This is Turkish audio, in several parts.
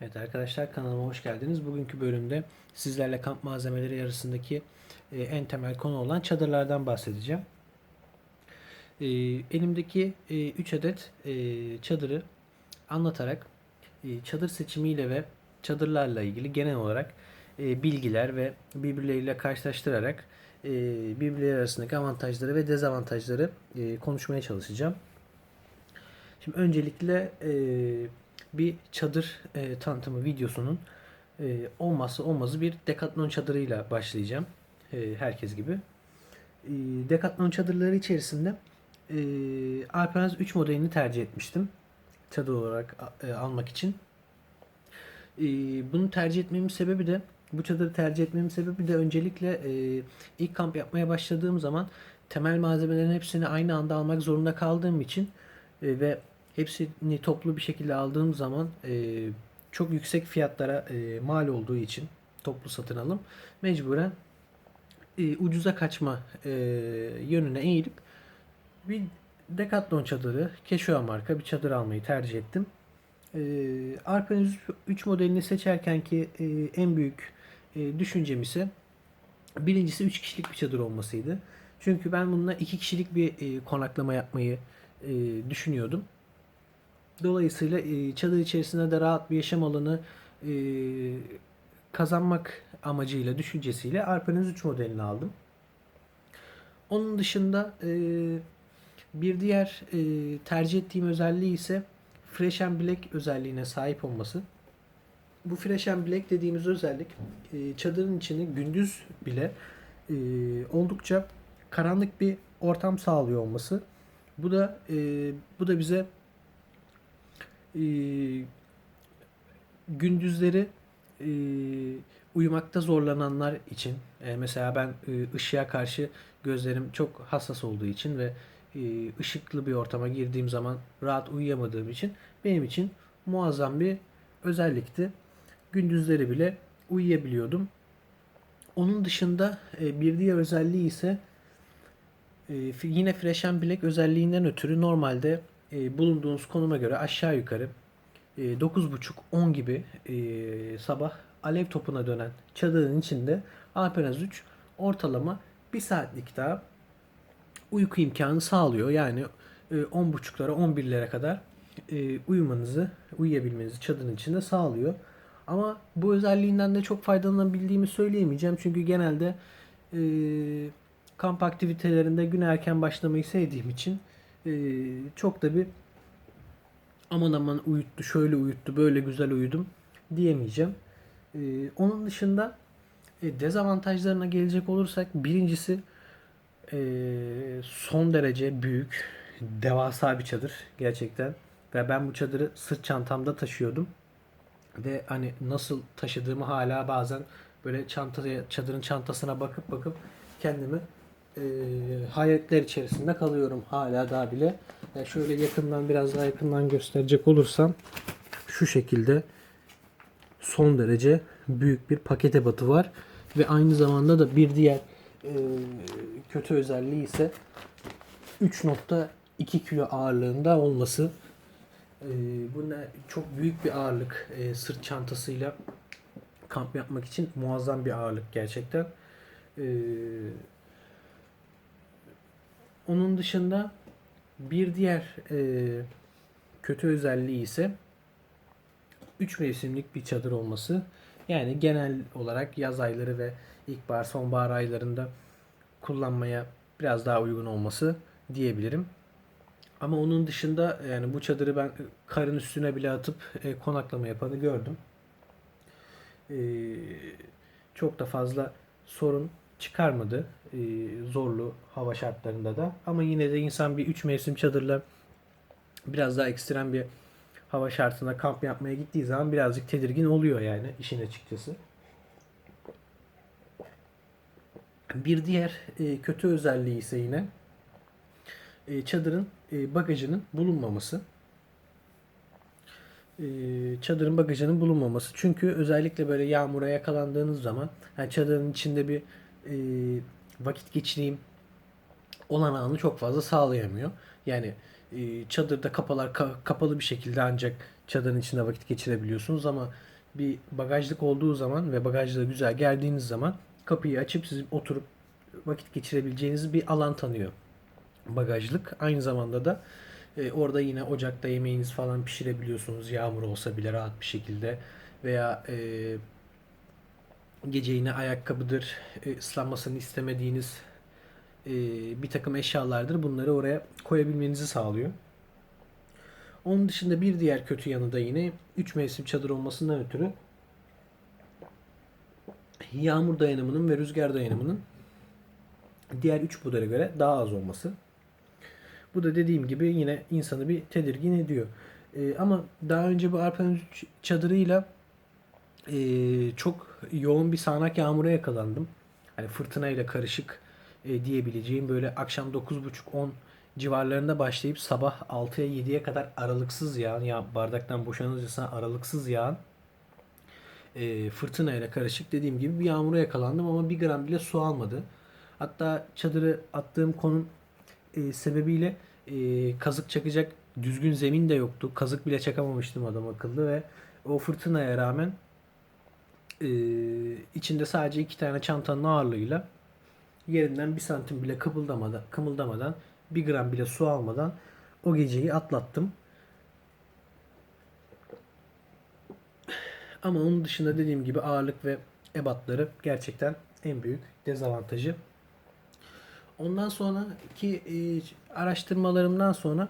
Evet arkadaşlar kanalıma hoş geldiniz. Bugünkü bölümde sizlerle kamp malzemeleri arasındaki e, en temel konu olan çadırlardan bahsedeceğim. E, elimdeki 3 adet e, çadırı anlatarak çadır seçimiyle ve çadırlarla ilgili genel olarak bilgiler ve birbirleriyle karşılaştırarak birbirleri arasındaki avantajları ve dezavantajları konuşmaya çalışacağım. Şimdi öncelikle bir çadır e, tanıtımı videosunun e, olmazsa olmazı bir Decathlon çadırıyla başlayacağım. E, herkes gibi. E, Decathlon çadırları içerisinde e, Alpens 3 modelini tercih etmiştim. Çadır olarak e, almak için. E, bunu tercih etmemin sebebi de bu çadırı tercih etmemin sebebi de öncelikle e, ilk kamp yapmaya başladığım zaman temel malzemelerin hepsini aynı anda almak zorunda kaldığım için e, ve hepsini toplu bir şekilde aldığım zaman e, çok yüksek fiyatlara e, mal olduğu için toplu satın alım mecburen e, ucuza kaçma e, yönüne eğilip bir Decathlon çadırı, Keşua marka bir çadır almayı tercih ettim. E, Arpen 3 modelini seçerken ki e, en büyük e, düşüncem ise birincisi 3 kişilik bir çadır olmasıydı. Çünkü ben bununla 2 kişilik bir e, konaklama yapmayı e, düşünüyordum. Dolayısıyla e, çadır içerisinde de rahat bir yaşam alanı e, kazanmak amacıyla, düşüncesiyle Arpeniz 3 modelini aldım. Onun dışında e, bir diğer tercih ettiğim özelliği ise Fresh and Black özelliğine sahip olması. Bu Fresh and Black dediğimiz özellik çadırın içini gündüz bile oldukça karanlık bir ortam sağlıyor olması. Bu da e, bu da bize e, gündüzleri e, uyumakta zorlananlar için e, mesela ben e, ışığa karşı gözlerim çok hassas olduğu için ve e, ışıklı bir ortama girdiğim zaman rahat uyuyamadığım için benim için muazzam bir özellikti. Gündüzleri bile uyuyabiliyordum. Onun dışında e, bir diğer özelliği ise e, yine Fresh Black özelliğinden ötürü normalde e, bulunduğunuz konuma göre aşağı yukarı e, 9.30-10 gibi e, sabah alev topuna dönen çadırın içinde Alperaz 3 ortalama 1 saatlik daha uyku imkanı sağlıyor. Yani e, 10.30'lara 11'lere kadar e, uyumanızı, uyuyabilmenizi çadırın içinde sağlıyor. Ama bu özelliğinden de çok faydalanabildiğimi söyleyemeyeceğim. Çünkü genelde e, kamp aktivitelerinde gün erken başlamayı sevdiğim için çok da bir aman aman uyuttu, şöyle uyuttu, böyle güzel uyudum diyemeyeceğim. E, onun dışında e, dezavantajlarına gelecek olursak birincisi e, son derece büyük, devasa bir çadır gerçekten. Ve ben bu çadırı sırt çantamda taşıyordum. Ve hani nasıl taşıdığımı hala bazen böyle çantaya, çadırın çantasına bakıp bakıp kendimi e, hayretler içerisinde kalıyorum hala daha bile. Yani şöyle yakından biraz daha yakından gösterecek olursam şu şekilde son derece büyük bir paket ebatı var ve aynı zamanda da bir diğer e, kötü özelliği ise 3.2 kilo ağırlığında olması. E, bu ne çok büyük bir ağırlık e, sırt çantasıyla kamp yapmak için muazzam bir ağırlık gerçekten. E, onun dışında bir diğer e, kötü özelliği ise 3 mevsimlik bir çadır olması. Yani genel olarak yaz ayları ve ilkbahar, sonbahar aylarında kullanmaya biraz daha uygun olması diyebilirim. Ama onun dışında yani bu çadırı ben karın üstüne bile atıp e, konaklama yapanı gördüm. E, çok da fazla sorun çıkarmadı e, zorlu hava şartlarında da. Ama yine de insan bir 3 mevsim çadırla biraz daha ekstrem bir hava şartında kamp yapmaya gittiği zaman birazcık tedirgin oluyor yani işin açıkçası. Bir diğer e, kötü özelliği ise yine e, çadırın e, bagajının bulunmaması. E, çadırın bagajının bulunmaması. Çünkü özellikle böyle yağmura yakalandığınız zaman yani çadırın içinde bir e, vakit geçireyim olanağını çok fazla sağlayamıyor. Yani e, çadırda kapalar ka- kapalı bir şekilde ancak çadırın içinde vakit geçirebiliyorsunuz ama bir bagajlık olduğu zaman ve bagajda güzel geldiğiniz zaman kapıyı açıp sizin oturup vakit geçirebileceğiniz bir alan tanıyor bagajlık. Aynı zamanda da e, orada yine ocakta yemeğinizi falan pişirebiliyorsunuz. Yağmur olsa bile rahat bir şekilde veya e, gece yine ayakkabıdır, e, ıslanmasını istemediğiniz e, bir takım eşyalardır. Bunları oraya koyabilmenizi sağlıyor. Onun dışında bir diğer kötü yanı da yine 3 mevsim çadır olmasından ötürü yağmur dayanımının ve rüzgar dayanımının diğer 3 modele göre daha az olması. Bu da dediğim gibi yine insanı bir tedirgin ediyor. Ee, ama daha önce bu Arpan çadırıyla e, çok yoğun bir sağanak yağmura yakalandım. Hani fırtınayla karışık e, diyebileceğim böyle akşam 9.30-10 civarlarında başlayıp sabah 6'ya 7'ye kadar aralıksız yağan ya bardaktan boşanırcasına aralıksız yağan e, fırtınayla karışık dediğim gibi bir yağmura yakalandım ama bir gram bile su almadı. Hatta çadırı attığım konum e, sebebiyle e, kazık çakacak düzgün zemin de yoktu. Kazık bile çakamamıştım adam akıllı ve o fırtınaya rağmen e, içinde sadece iki tane çantanın ağırlığıyla yerinden bir santim bile kıpıldamadan, kımıldamadan bir gram bile su almadan o geceyi atlattım. Ama onun dışında dediğim gibi ağırlık ve ebatları gerçekten en büyük dezavantajı. Ondan sonraki e, araştırmalarımdan sonra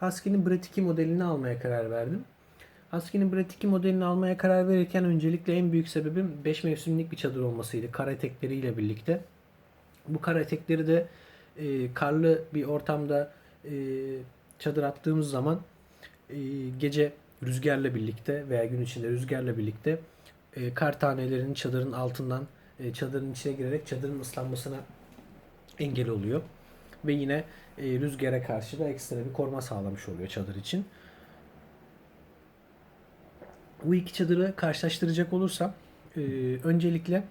Husky'nin Brat 2 modelini almaya karar verdim. Husky'nin Brat 2 modelini almaya karar verirken öncelikle en büyük sebebim 5 mevsimlik bir çadır olmasıydı. Kar etekleriyle birlikte. Bu kar etekleri de e, karlı bir ortamda e, çadır attığımız zaman e, gece rüzgarla birlikte veya gün içinde rüzgarla birlikte e, kar tanelerinin çadırın altından e, çadırın içine girerek çadırın ıslanmasına engel oluyor. Ve yine e, rüzgara karşı da ekstra bir koruma sağlamış oluyor çadır için. Bu iki çadırı karşılaştıracak olursam e, öncelikle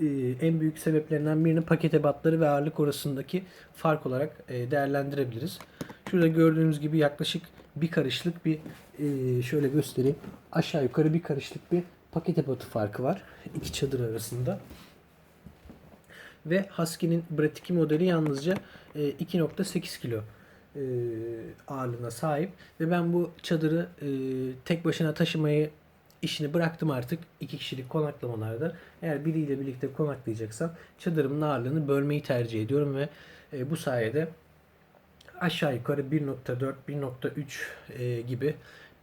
e, en büyük sebeplerinden birini paket ebatları ve ağırlık arasındaki fark olarak e, değerlendirebiliriz. Şurada gördüğünüz gibi yaklaşık bir karışlık bir e, şöyle göstereyim. Aşağı yukarı bir karışlık bir paket ebatı farkı var iki çadır arasında. Ve Husky'nin Brat 2 modeli yalnızca e, 2.8 kilo e, ağırlığına sahip. Ve ben bu çadırı e, tek başına taşımayı işini bıraktım artık. iki kişilik konaklamalarda. Eğer biriyle birlikte konaklayacaksam çadırımın ağırlığını bölmeyi tercih ediyorum ve e, bu sayede aşağı yukarı 1.4 1.3 e, gibi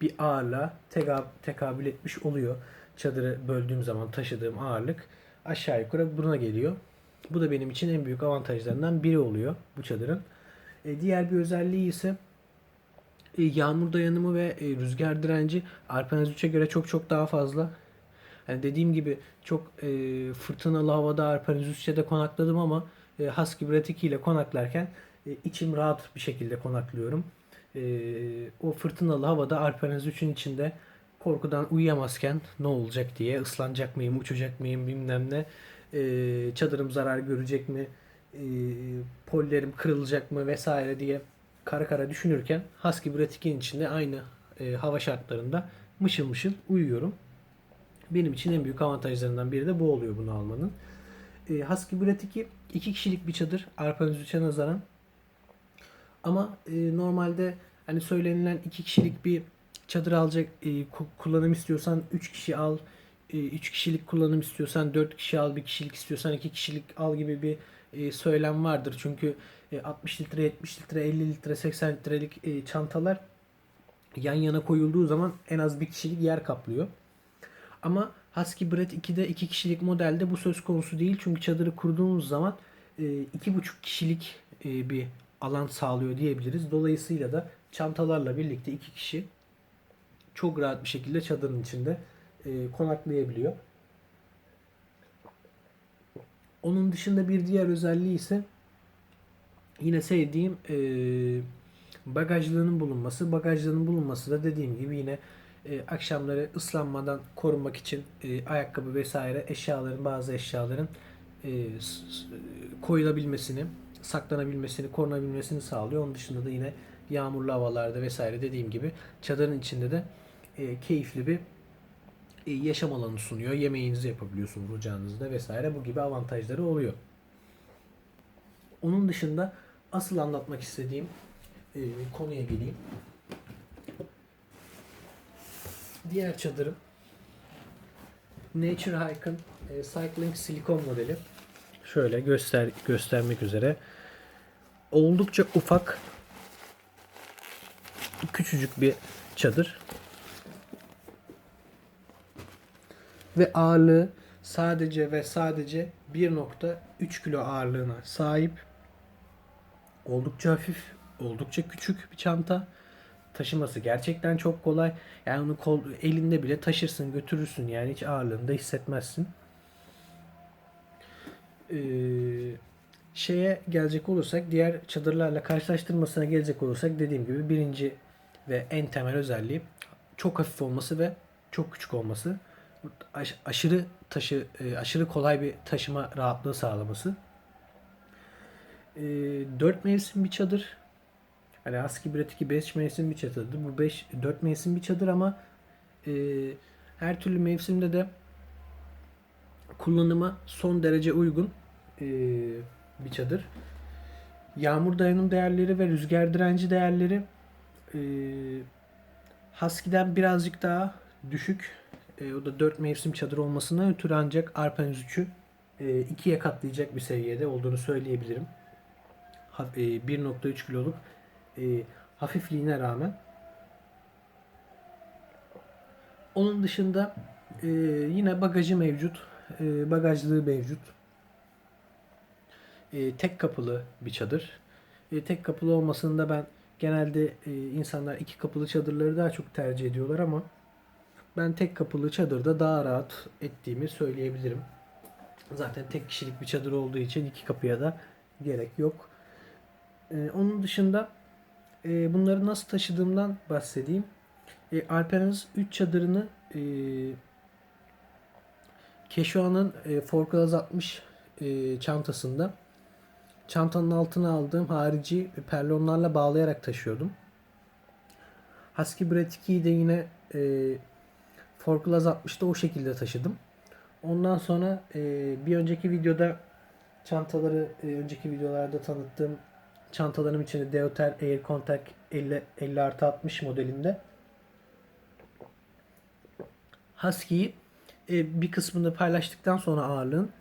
bir ağırlığa tekab- tekabül etmiş oluyor. Çadırı böldüğüm zaman taşıdığım ağırlık aşağı yukarı buna geliyor. Bu da benim için en büyük avantajlarından biri oluyor bu çadırın. E, diğer bir özelliği ise e, yağmur dayanımı ve e, rüzgar direnci Alpine 3'e göre çok çok daha fazla. Yani dediğim gibi çok e, fırtınalı havada Alpine 3'te de konakladım ama e, Husky Bratic ile konaklarken e, içim rahat bir şekilde konaklıyorum. E, o fırtınalı havada Alpine 3'ün içinde korkudan uyuyamazken ne olacak diye ıslanacak mıyım, uçacak mıyım bilmem ne e, çadırım zarar görecek mi, e, pollerim kırılacak mı vesaire diye kara kara düşünürken Husky Bratic'in içinde aynı e, hava şartlarında mışıl mışıl uyuyorum. Benim için en büyük avantajlarından biri de bu oluyor bunu almanın. E, Husky Bratic'i iki kişilik bir çadır Arpanız 3'e nazaran. Ama e, normalde hani söylenilen iki kişilik bir çadır alacak e, kullanım istiyorsan 3 kişi al 3 kişilik kullanım istiyorsan 4 kişi al, 1 kişilik istiyorsan 2 kişilik al gibi bir e, söylem vardır. Çünkü 60 litre, 70 litre, 50 litre, 80 litrelik e, çantalar yan yana koyulduğu zaman en az bir kişilik yer kaplıyor. Ama Husky Brat 2'de 2 kişilik modelde bu söz konusu değil. Çünkü çadırı kurduğumuz zaman 2,5 kişilik bir alan sağlıyor diyebiliriz. Dolayısıyla da çantalarla birlikte 2 kişi çok rahat bir şekilde çadırın içinde e, konaklayabiliyor. Onun dışında bir diğer özelliği ise yine sevdiğim e, bagajlığının bulunması. Bagajlığının bulunması da dediğim gibi yine e, akşamları ıslanmadan korunmak için e, ayakkabı vesaire eşyaların bazı eşyaların e, koyulabilmesini, saklanabilmesini, korunabilmesini sağlıyor. Onun dışında da yine yağmurlu havalarda vesaire dediğim gibi çadırın içinde de e, keyifli bir yaşam alanı sunuyor. Yemeğinizi yapabiliyorsunuz ocağınızda vesaire. Bu gibi avantajları oluyor. Onun dışında asıl anlatmak istediğim e, konuya geleyim. Diğer çadırım Nature Hike'ın e, Cycling silikon modeli. Şöyle göster göstermek üzere. Oldukça ufak küçücük bir çadır. Ve ağırlığı sadece ve sadece 1.3 kilo ağırlığına sahip. Oldukça hafif, oldukça küçük bir çanta. Taşıması gerçekten çok kolay. Yani onu kol, elinde bile taşırsın, götürürsün. Yani hiç ağırlığını da hissetmezsin. Ee, şeye gelecek olursak, diğer çadırlarla karşılaştırmasına gelecek olursak dediğim gibi birinci ve en temel özelliği çok hafif olması ve çok küçük olması. Aş- aşırı taşı, e, aşırı kolay bir taşıma rahatlığı sağlaması. E, 4 mevsim bir çadır. Hani Aski Bratiki 5 mevsim bir çadırdı. Bu 5 4 mevsim bir çadır ama e, her türlü mevsimde de kullanıma son derece uygun e, bir çadır. Yağmur dayanım değerleri ve rüzgar direnci değerleri e, Husky'den birazcık daha düşük. E, o da 4 mevsim çadır olmasına ötürü ancak Arpa 3'ü e, katlayacak bir seviyede olduğunu söyleyebilirim. E, 1.3 kiloluk e, hafifliğine rağmen. Onun dışında e, yine bagajı mevcut. E, bagajlığı mevcut. E, tek kapılı bir çadır. E, tek kapılı olmasında ben genelde e, insanlar iki kapılı çadırları daha çok tercih ediyorlar ama ben tek kapılı çadırda daha rahat ettiğimi söyleyebilirim. Zaten tek kişilik bir çadır olduğu için iki kapıya da gerek yok. E, onun dışında e, bunları nasıl taşıdığımdan bahsedeyim. E, Alperen's 3 çadırını e, Keşua'nın e, Forklaz 60 e, çantasında çantanın altına aldığım harici perlonlarla bağlayarak taşıyordum. Husky Brat 2'yi de yine e, Forklaz 60'da o şekilde taşıdım. Ondan sonra e, bir önceki videoda çantaları e, önceki videolarda tanıttığım çantalarım içinde Deuter Air Contact 50, 50 artı 60 modelinde Husky'yi e, bir kısmını paylaştıktan sonra ağırlığın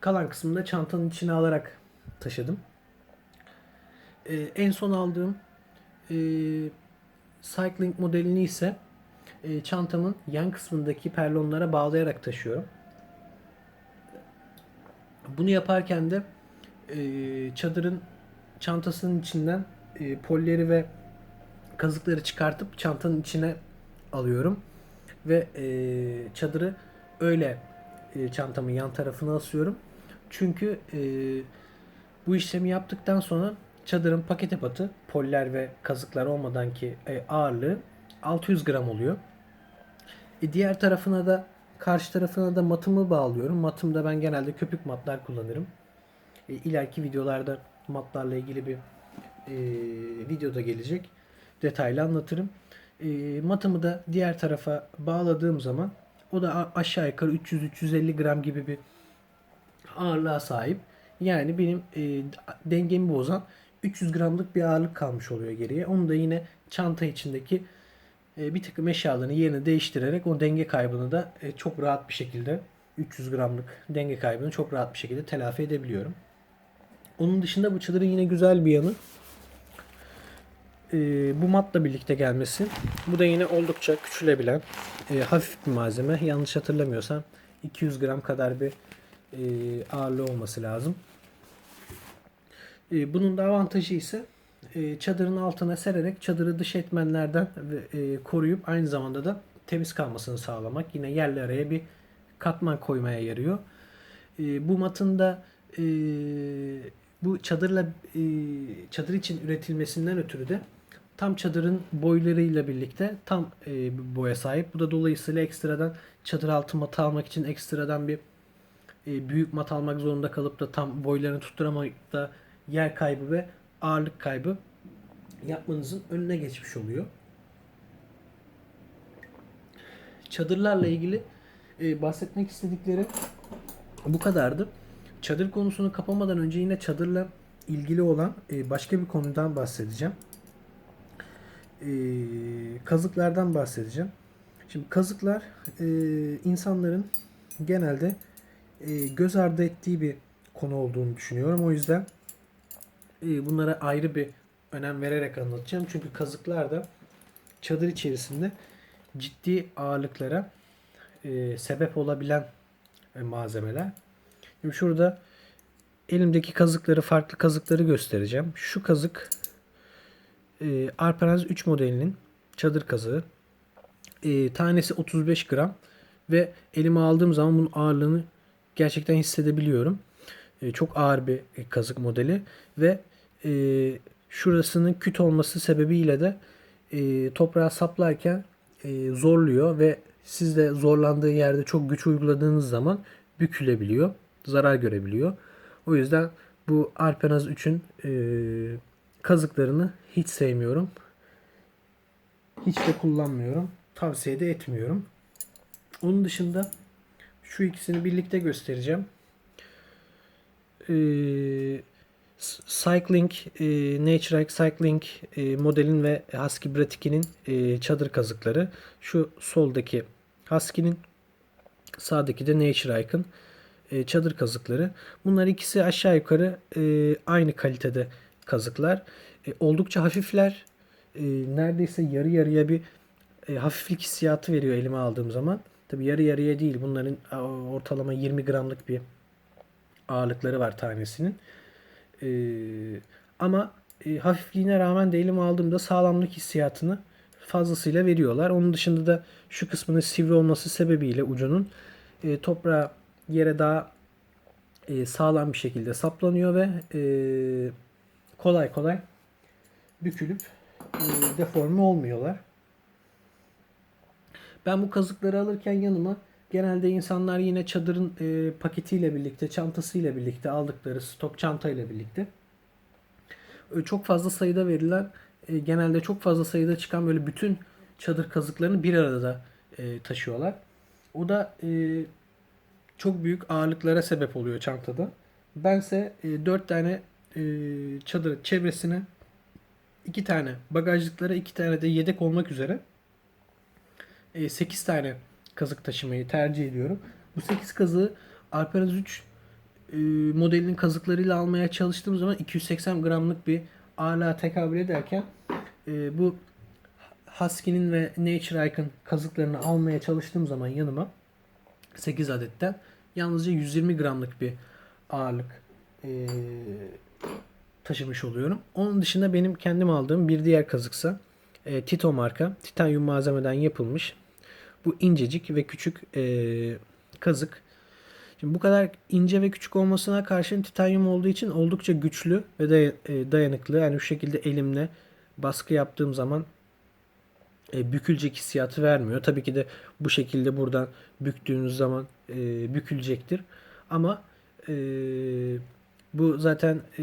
kalan kısmını da çantanın içine alarak taşıdım. E, en son aldığım e, Cycling modelini ise e, çantamın yan kısmındaki perlonlara bağlayarak taşıyorum. Bunu yaparken de e, çadırın çantasının içinden e, polleri ve kazıkları çıkartıp çantanın içine alıyorum ve e, çadırı öyle e, çantamın yan tarafına asıyorum. Çünkü e, bu işlemi yaptıktan sonra çadırın paket ebatı poller ve kazıklar olmadan ki e, ağırlığı 600 gram oluyor. E, diğer tarafına da karşı tarafına da matımı bağlıyorum. Matımda ben genelde köpük matlar kullanırım. E, ileriki videolarda matlarla ilgili bir e, videoda gelecek. Detaylı anlatırım. E, matımı da diğer tarafa bağladığım zaman o da aşağı yukarı 300-350 gram gibi bir ağırlığa sahip. Yani benim e, dengemi bozan 300 gramlık bir ağırlık kalmış oluyor geriye. Onu da yine çanta içindeki bir takım eşyalarını yerini değiştirerek o denge kaybını da e, çok rahat bir şekilde 300 gramlık denge kaybını çok rahat bir şekilde telafi edebiliyorum. Onun dışında bu çadırın yine güzel bir yanı e, bu matla birlikte gelmesi. Bu da yine oldukça küçülebilen e, hafif bir malzeme. Yanlış hatırlamıyorsam 200 gram kadar bir e, ağırlığı olması lazım. E, bunun da avantajı ise e, çadırın altına sererek çadırı dış etmenlerden e, koruyup aynı zamanda da temiz kalmasını sağlamak. Yine yerli araya bir katman koymaya yarıyor. E, bu matın da e, bu çadırla çadır için üretilmesinden ötürü de tam çadırın boylarıyla birlikte tam boya sahip. Bu da dolayısıyla ekstradan çadır altı matı almak için ekstradan bir büyük mat almak zorunda kalıp da tam boylarını tutturamayıp da yer kaybı ve ağırlık kaybı yapmanızın önüne geçmiş oluyor. Çadırlarla ilgili e, bahsetmek istedikleri bu kadardı. Çadır konusunu kapamadan önce yine çadırla ilgili olan e, başka bir konudan bahsedeceğim. E, kazıklardan bahsedeceğim. Şimdi kazıklar e, insanların genelde e, göz ardı ettiği bir konu olduğunu düşünüyorum. O yüzden bunlara ayrı bir önem vererek anlatacağım. Çünkü kazıklar da çadır içerisinde ciddi ağırlıklara e, sebep olabilen e, malzemeler. Şimdi şurada elimdeki kazıkları, farklı kazıkları göstereceğim. Şu kazık e, Arpenaz 3 modelinin çadır kazığı. E, tanesi 35 gram ve elime aldığım zaman bunun ağırlığını gerçekten hissedebiliyorum. E, çok ağır bir kazık modeli ve e, şurasının küt olması sebebiyle de e, toprağa saplarken e, zorluyor ve siz de zorlandığı yerde çok güç uyguladığınız zaman bükülebiliyor, zarar görebiliyor. O yüzden bu Arpenaz 3'ün e, kazıklarını hiç sevmiyorum. Hiç de kullanmıyorum. Tavsiye de etmiyorum. Onun dışında şu ikisini birlikte göstereceğim. Ee, Cycling, e, Nature Cycling e, modelin ve Husky Bratiki'nin e, çadır kazıkları. Şu soldaki Husky'nin sağdaki de Nature Ike'ın e, çadır kazıkları. Bunlar ikisi aşağı yukarı e, aynı kalitede kazıklar. E, oldukça hafifler. E, neredeyse yarı yarıya bir e, hafiflik hissiyatı veriyor elime aldığım zaman. Tabi yarı yarıya değil. Bunların ortalama 20 gramlık bir ağırlıkları var tanesinin. E, ama e, hafifliğine rağmen de elime aldığımda sağlamlık hissiyatını fazlasıyla veriyorlar. Onun dışında da şu kısmının sivri olması sebebiyle ucunun e, toprağa yere daha e, sağlam bir şekilde saplanıyor ve e, kolay kolay bükülüp e, deforme olmuyorlar. Ben bu kazıkları alırken yanıma genelde insanlar yine çadırın e, paketiyle birlikte, çantasıyla birlikte aldıkları stok çantayla birlikte e, çok fazla sayıda verilen e, genelde çok fazla sayıda çıkan böyle bütün çadır kazıklarını bir arada e, taşıyorlar. O da e, çok büyük ağırlıklara sebep oluyor çantada. Bense e, 4 tane e, çadır çevresine iki tane bagajlıklara iki tane de yedek olmak üzere e, 8 tane kazık taşımayı tercih ediyorum. Bu 8 kazığı Alperaz 3 e, modelinin kazıklarıyla almaya çalıştığım zaman 280 gramlık bir ağırlığa tekabül ederken e, bu Husky'nin ve Nature Icon kazıklarını almaya çalıştığım zaman yanıma 8 adetten yalnızca 120 gramlık bir ağırlık e, taşımış oluyorum. Onun dışında benim kendim aldığım bir diğer kazıksa e, Tito marka titanyum malzemeden yapılmış bu incecik ve küçük e, kazık. Şimdi bu kadar ince ve küçük olmasına karşın titanyum olduğu için oldukça güçlü ve de, e, dayanıklı. Yani bu şekilde elimle baskı yaptığım zaman e, bükülecek hissiyatı vermiyor. Tabii ki de bu şekilde buradan büktüğünüz zaman e, bükülecektir. Ama e, bu zaten e,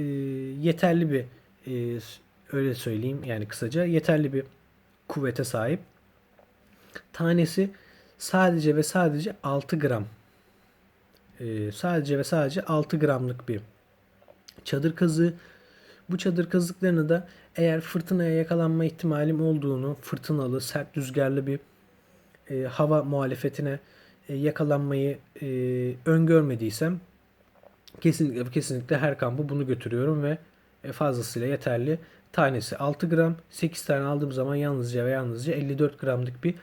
yeterli bir e, öyle söyleyeyim yani kısaca yeterli bir kuvvete sahip. Tanesi sadece ve sadece 6 gram. E, sadece ve sadece 6 gramlık bir çadır kazığı. Bu çadır kazıklarını da eğer fırtınaya yakalanma ihtimalim olduğunu, fırtınalı, sert rüzgarlı bir e, hava muhalefetine e, yakalanmayı e, öngörmediysem kesinlikle kesinlikle her kampı bunu götürüyorum ve e, fazlasıyla yeterli. Tanesi 6 gram. 8 tane aldığım zaman yalnızca ve yalnızca 54 gramlık bir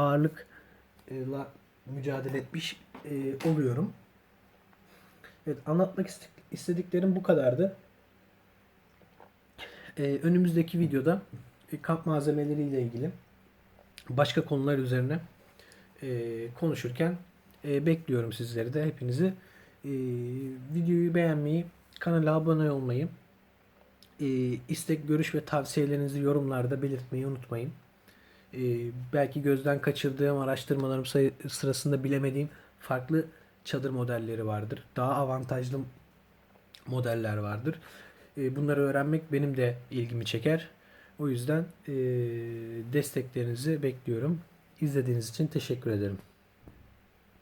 ağırlıkla mücadele etmiş e, oluyorum. Evet anlatmak istediklerim bu kadardı. Ee, önümüzdeki videoda e, kamp malzemeleri ile ilgili başka konular üzerine e, konuşurken e, bekliyorum sizleri de hepinizi. E, videoyu beğenmeyi, kanala abone olmayı, e, istek, görüş ve tavsiyelerinizi yorumlarda belirtmeyi unutmayın. E, belki gözden kaçırdığım araştırmalarım sayı, sırasında bilemediğim farklı çadır modelleri vardır. Daha avantajlı modeller vardır. E, bunları öğrenmek benim de ilgimi çeker. O yüzden e, desteklerinizi bekliyorum. İzlediğiniz için teşekkür ederim.